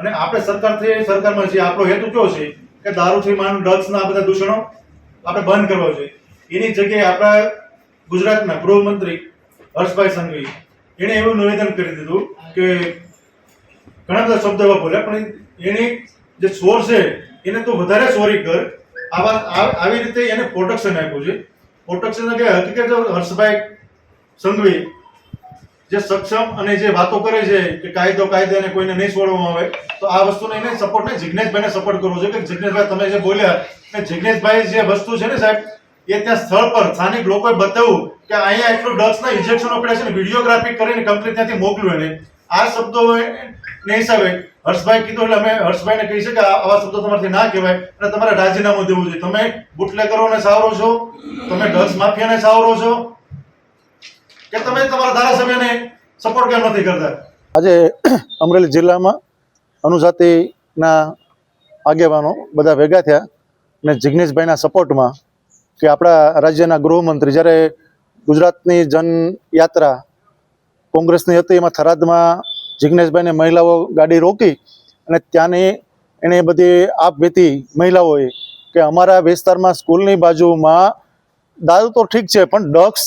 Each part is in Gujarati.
અને આપણે સરકારથી સરકારમાં છીએ આપણો હેતુ કયો છે? કે દારૂથી માંડ ડ્રગ્સના બધા દૂષણો આપણે બંધ કરવા જોઈએ. એની જગ્યાએ આપણા ગુજરાતના ગૃહમંત્રી હર્ષભાઈ સંઘવી, એણે એવું નિવેદન કરી દીધું કે ઘણા બધા શબ્દો એવા બોલ્યા, પણ એની જે સ્વર છે, એને તો વધારે સોરી કર. આવા આવી રીતે એને પ્રોટેક્શન આપ્યું છે. પ્રોટેક્શન કે હકીકત હર્ષભાઈ સંઘવી જે સક્ષમ અને જે વાતો કરે છે કે કાયદો, કાયદાને કોઈને નહીં છોડવામાં આવે, તો આ વસ્તુને એને સપોર્ટ નહીં જિજ્ઞેશભાઈને સપોર્ટ કરવો જોઈએ કે જિજ્ઞેશભાઈ તમે જે બોલ્યા કે જિજ્ઞેશભાઈ જે વસ્તુ છે ને સાહેબ, એ ત્યાં સ્થળ પર સ્થાનિક લોકોએ બતાવ્યું કે અહીંયા એટલું ડ્રગ્સના ઇન્જેક્શનો પડ્યા છે ને વિડીયોગ્રાફી કરીને કંપની ત્યાંથી મોકલ્યું એને. આ શબ્દો ને હિસાબે હર્ષભાઈ કીધું, એટલે અમે હર્ષભાઈને કહી છે કે આવા શબ્દો તમારાથી ના કહેવાય અને તમારે રાજીનામું દેવું જોઈએ. તમે બુટલેકરોને સાવરો છો, તમે ડ્રગ્સ માફિયાને સાવરો છો કે તમે તમારા ધારાસભ્યને સપોર્ટ કેમ નથી કરતા? આજે અમરેલી જિલ્લામાં અનુજાતિના આગેવાનો બધા ભેગા થયા અને જિગ્નેશભાઈના સપોર્ટમાં કે આપણા રાજ્યના ગૃહમંત્રી જ્યારે ગુજરાતની જનયાત્રા કોંગ્રેસની હતી, એમાં થરાદમાં જિગ્નેશભાઈને મહિલાઓ ગાડી રોકી અને ત્યાંની એણે બધી આપ વીતી મહિલાઓએ કે અમારા વિસ્તારમાં સ્કૂલની બાજુમાં, દારૂ તો ઠીક છે, પણ ડ્રગ્સ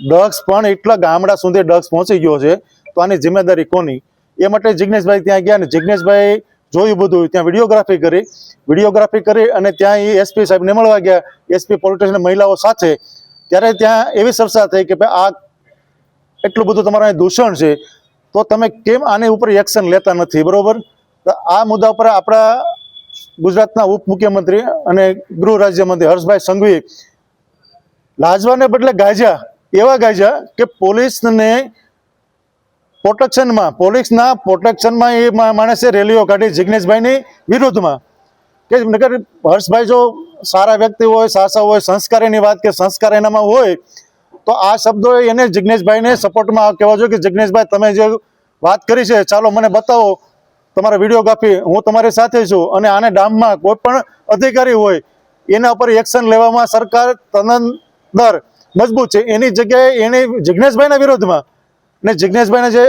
ડ્રગ્સ પણ એટલા ગામડા સુધી ડ્રગ્સ પહોંચી ગયો છે, તો આની જિમ્મેદારી કોની? એ માટે જિજ્ઞેશભાઈ ત્યાં ગયા અને જિજ્ઞેશભાઈ જોયું બધું, ત્યાં વિડીયોગ્રાફી કરી. વિડીયોગ્રાફી કરી અને ત્યાં એ એસપી સાહેબને મળવા ગયા. એસપી પોલિટિશિયન મહિલાઓ સાથે. ત્યારે ત્યાં એવી ચર્ચા થઈ કે ભાઈ, આ એટલું બધું તમારા દૂષણ છે, તો તમે કેમ આની ઉપર એક્શન લેતા નથી, બરોબર? આ મુદ્દા ઉપર આપણા ગુજરાતના ઉપમુખ્યમંત્રી અને ગૃહ રાજ્યમંત્રી હર્ષભાઈ સંઘવી લાજવાને બદલે ગાજ્યા. એવા ગાજ્યા કે પોલીસને પ્રોટેક્શનમાં, પોલીસના પ્રોટેક્શનમાં એ માણસે રેલીઓ કાઢી જિગ્નેશભાઈની વિરુદ્ધમાં. કે નગર હર્ષભાઈ જો સારા વ્યક્તિ હોય, સાસા હોય, સંસ્કારીની વાત કે સંસ્કાર એનામાં હોય, તો આ શબ્દો એને જિગ્નેશભાઈને સપોર્ટમાં કહેવા જોઈએ કે જિગ્નેશભાઈ તમે જે વાત કરી છે, ચાલો મને બતાવો, તમારા વિડીયોગ્રાફી હું તમારી સાથે છું અને આને ડામમાં કોઈ પણ અધિકારી હોય, એના ઉપર એક્શન લેવામાં સરકાર તનંદર મજબૂત છે. એની જગ્યાએ એને જિગ્નેશભાઈના વિરોધમાં ને જિગ્નેશભાઈને જે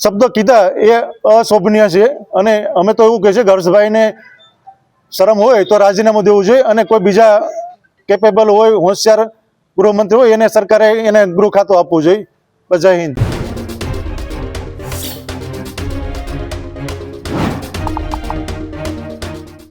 શબ્દો કીધા એ અશોભનીય છે. અને અમે તો એવું કહે છે કે હર્ષભાઈને શરમ હોય તો રાજીનામું દેવું જોઈએ અને કોઈ બીજા કેપેબલ હોય, હોશિયાર ગૃહમંત્રી હોય, એને સરકારે એને ગૃહ ખાતું આપવું જોઈએ. જય હિન્દ.